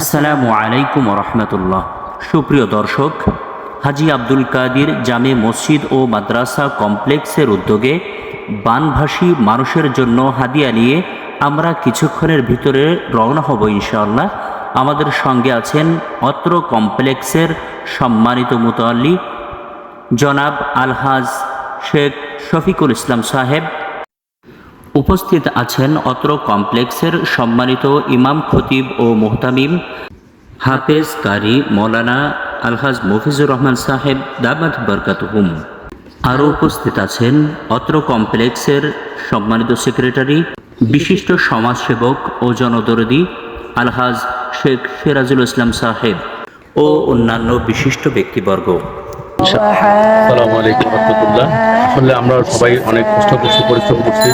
আসসালামু আলাইকুম রহমতুল্লাহ সুপ্রিয় দর্শক, হাজি আব্দুল কাদির জামে মসজিদ ও মাদ্রাসা কমপ্লেক্সের উদ্যোগে বানভাসী মানুষের জন্য হাদিয়া নিয়ে আমরা কিছুক্ষণের ভিতরে রওনা হব ইনশাআল্লাহ। আমাদের সঙ্গে আছেন অত্র কমপ্লেক্সের সম্মানিত মুতাল্লি জনাব আলহাজ শেখ শফিকুল ইসলাম সাহেব উপস্থিত আছেন অত্র কমপ্লেক্সের সম্মানিত ইমাম খতিব ও মোহতামিম হাফেজ কারি মৌলানা আলহাজ মফিজুর রহমান সাহেব দামাত বরকাতহুম। আরও উপস্থিত আছেন অত্র কমপ্লেক্সের সম্মানিত সেক্রেটারি, বিশিষ্ট সমাজসেবক ও জনদরদি আলহাজ শেখ সিরাজুল ইসলাম সাহেব ও অন্যান্য বিশিষ্ট ব্যক্তিবর্গ। আসসালামু আলাইকুম রহমতুল্লাহ। আসলে আমরা সবাই অনেক কষ্ট করছি, পরিশ্রম করছি।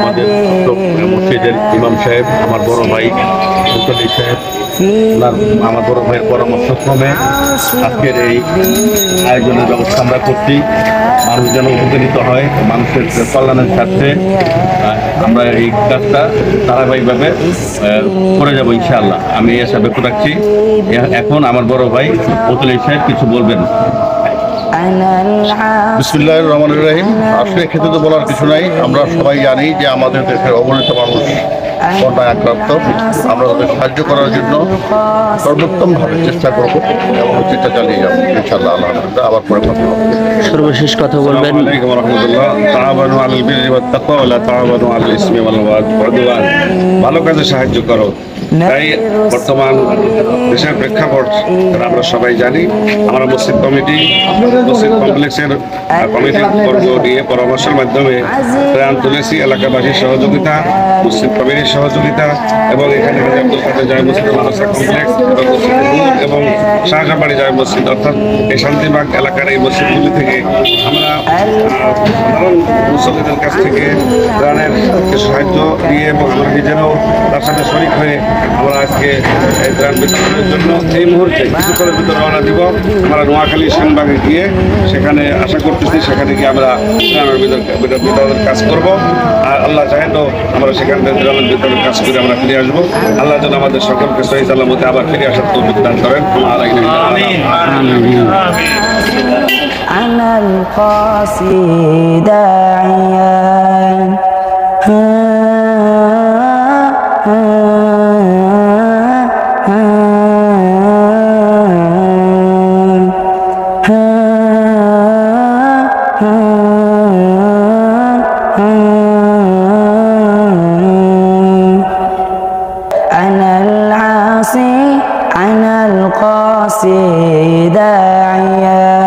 আমাদের মসজিদের ইমাম সাহেব, আমার বড় ভাই মুসল্লি সাহেব আমার বড় ভাইয়ের পরামর্শক্রমে আজকের এই আয়োজনের ব্যবস্থা আমরা করছি। মানুষ যেন উপকৃত হয়, মানুষের কল্যাণের স্বার্থে। আমরা এই কাজটা ধারাবাহিকভাবে করে যাব ইনশাআল্লাহ। আমি আশা ব্যক্ত রাখছি। এখন আমার বড় ভাই অতুল সাহেব কিছু বলবেন। বিসমুল্লাহ রহমান রাহিম। আসলে খেতে তো বলার কিছু নাই। আমরা সবাই জানি যে আমাদের দেশের অগণিত মানুষ বন্যায় আক্রান্ত আমরা তাদের সাহায্য করার জন্য সর্বোত্তমভাবে চেষ্টা করব এবং চেষ্টা চালিয়ে যাব ইনশাল্লাহ আল্লাহ আবার পরে কথা সর্বশেষ কথা বলবেন। ভালো কাজে সাহায্য করো। তাই বর্তমান দেশের প্রেক্ষাপট আমরা সবাই জানি, আমরা মসজিদ কমিটি মসজিদ কমপ্লেক্সের কমিটি বর্গ নিয়ে পরামর্শের মাধ্যমে ত্রাণ তুলেছি, এলাকাবাসীর সহযোগিতা মসজিদ কমিটির সহযোগিতা, এবং এখানে জামে মসজিদ মাদ্রাসা কমপ্লেক্স, এবং মসজিদ এবং শাহজাহাবাড়ি জামে মসজিদ, অর্থাৎ এই শান্তিবাগ এলাকার এই মসজিদগুলি থেকে আমরা সাধারণ কাছ থেকে ত্রাণের কিছু সাহায্য দিয়ে এবং আমরা নিজেরাও তার সাথে শরিক হয়ে আজকে এই ত্রাণ বিতরণের জন্য এই মুহূর্তে কিছুক্ষণের ভিতরে রওনা দিব আমরা নোয়াখালী সেনবাগে গিয়ে সেখানে আশা করতেছি সেখানে গিয়ে আমরা ত্রাণের বিতরণের কাজ করব আর আল্লাহ চাহে তো আমরা সেখান থেকে ত্রাণের বিতরণের কাজ করে আমরা ফিরে আসব আল্লাহ যেন আমাদের সকলকে শহীদ আল্লাহ মধ্যে আবার ফিরে আসার তো দান করেন আমিন আমিন أنا العاصي أنا القاسي داعيا.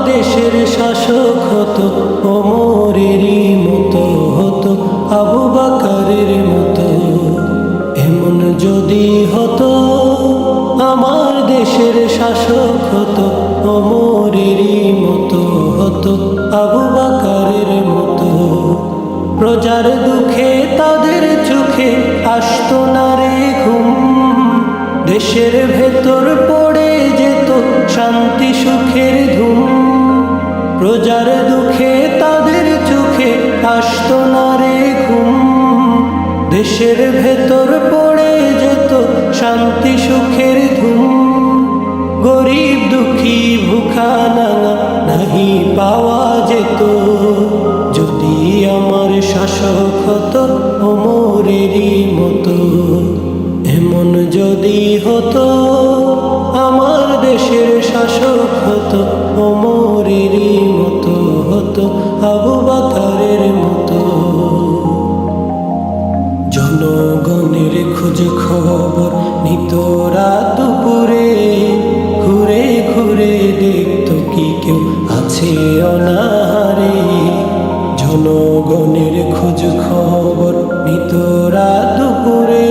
দেশের শাসক হতো মতো হতো, আবু বাকারের মতো। এমন যদি হতো, আমার দেশের শাসক হতো মতো হতো, আবু বাকারের মতো। প্রজার দুঃখে তাদের চোখে আসতো না রে ঘুম। দেশের ভেতর পড়ে যেত শান্তি সুখের ধুম প্রজার দুঃখে তাদের চোখে আসতো না রে ঘুম। দেশের ভেতর পড়ে যেত শান্তি সুখের ধুম। গরিব দুঃখী ভুখা নাহি পাওয়া যেত। যদি আমার শাসক হতো অমরেরই মতো, এমন যদি হতো খোঁজ খবর নিত রাত দুপুরে। ঘুরে ঘুরে দেখতো কি কেউ আছে অনাহারে। জনগণের খোঁজ খবর নিত রাত দুপুরে।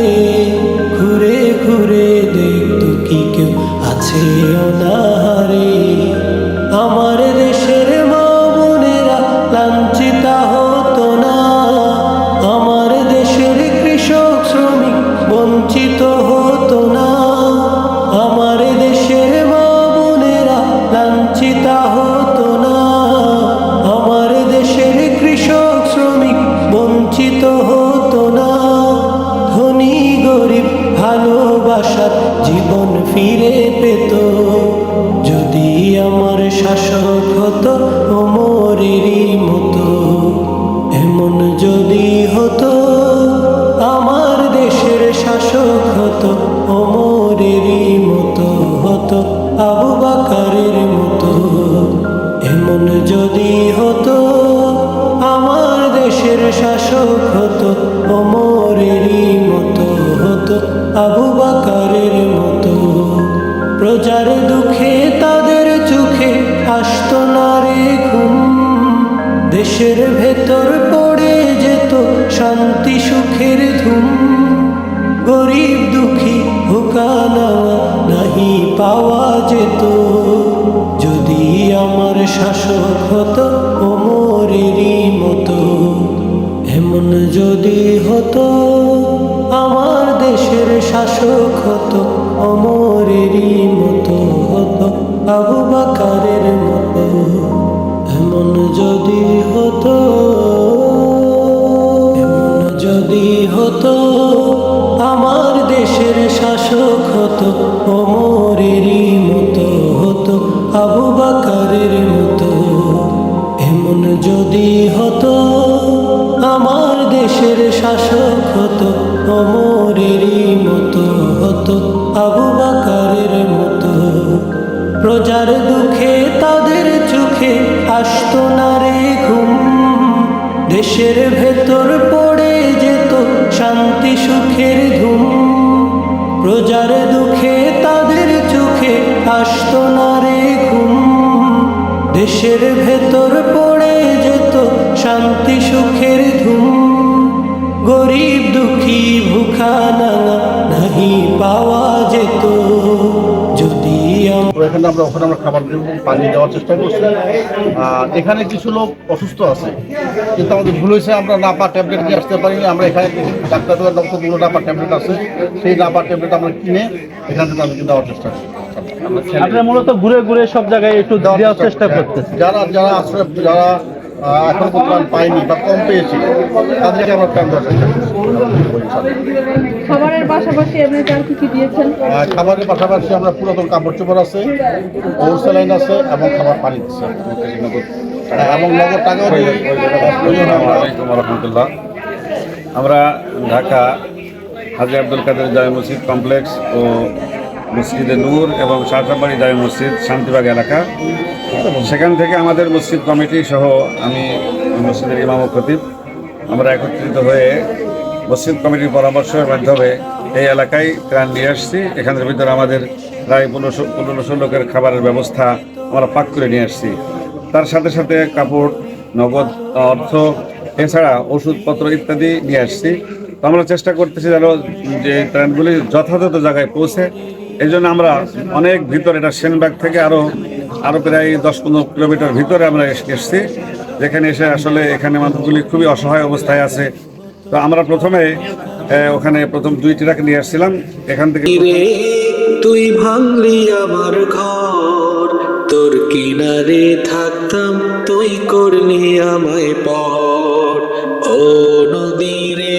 ঘুরে ঘুরে দেখতো কি কেউ আছে অনাহারে। আমার হতো ওমরেরই মতো। এমন যদি হতো, আমার দেশের শাসক হতো ওমরেরই মতো হতো, আবু বাকারের মতো। এমন যদি হতো, আমার দেশের শাসক মতো হতো, আবু বাকারের মতো। প্রজার দুঃখে তাদের দেশের ভেতর পড়ে যেত শান্তি, সুখের ধুম। গরিব, দুঃখী, হুকা নাহি পাওয়া যেত। যদি আমার শাসক হতো ওমরেরই মতো, এমন যদি হতো আমার দেশের শাসক হতো অমরেরই মতো, হতো আবু বাকারের মতো। এমন যদি হতো অমরেরই মতো হতো আবু বাকারের মতো। প্রজার দুঃখে তাদের চোখে আসতো না রে ঘুম। দেশের ভেতর পড়ে যেত শান্তি সুখের ধুম প্রজার দুঃখে তাদের চোখে আসতো না রে ঘুম। দেশের নাঙা নাহি পাওয়া যেত যদি এখানে আমরা ওখানে আমরা খাবার পানি দেওয়ার চেষ্টা করছি। আর এখানে কিছু লোক অসুস্থ আছে কিন্তু আমাদের ভুল হয়েছে আমরা নাপা ট্যাবলেট নিয়ে আসতে পারিনি। আমরা এখানে ডাক্তার ডক্টরগুলো নাপা ট্যাবলেট আছে সেই নাপা ট্যাবলেট আমরা কিনে এখান থেকে তাদেরকে দেওয়ার চেষ্টা করি আপনারা মূলত ঘুরে ঘুরে সব জায়গায় একটু দেওয়ার চেষ্টা করতেছে। যারা যারা আশ্রয় যারা এখন পর্যন্ত পাইনি বা কম পেয়েছি। তাদেরকে আমরা দেওয়ার খাবারের পাশাপাশি আপনি আর কি কি দিয়েছেন? খাবারের পাশাপাশি আমরা পুরাতন কাপড় চোপড় আছে ওরসালাইন আছে এবং খাবার পানি দিচ্ছে এবং নগদ টাকাও দিয়ে রহমতুল্লাহ আমরা ঢাকা হাজি আব্দুল কাদের জামে মসজিদ কমপ্লেক্স ও মসজিদে নূর এবং শাহসাবাড়ি জামে মসজিদ, শান্তিবাগ এলাকা। সেখান থেকে আমাদের মসজিদ কমিটি সহ আমি মসজিদের ইমাম খতিব, আমরা একত্রিত হয়ে মসজিদ কমিটির পরামর্শের মাধ্যমে এই এলাকায় ত্রাণ নিয়ে আসছি। এখানের ভিতরে আমাদের প্রায় পনেরোশো পনেরোশো লোকের খাবারের ব্যবস্থা আমরা পাক করে নিয়ে আসছি। তার সাথে সাথে কাপড়, নগদ অর্থ, এছাড়া ওষুধপত্র ইত্যাদি নিয়ে আসছি। তো আমরা চেষ্টা করতেছি যেন যে ট্রেনগুলি যথাযথ জায়গায় পৌঁছে এই জন্য আমরা অনেক ভিতরে এটা সেনবাগ থেকে আরও আরও প্রায় দশ পনেরো কিলোমিটার ভিতরে আমরা এস- এসছি, যেখানে এসে আসলে এখানে মানুষগুলি খুবই অসহায় অবস্থায় আছে। তো আমরা প্রথমে ওখানে প্রথম দুই ট্রাক নিয়ে আসছিলাম, এখান থেকে তুই ভাঙলি আমার ঘর, তোর কিনারে থাকতাম তুই করলি আমায় পর। ও নদী রে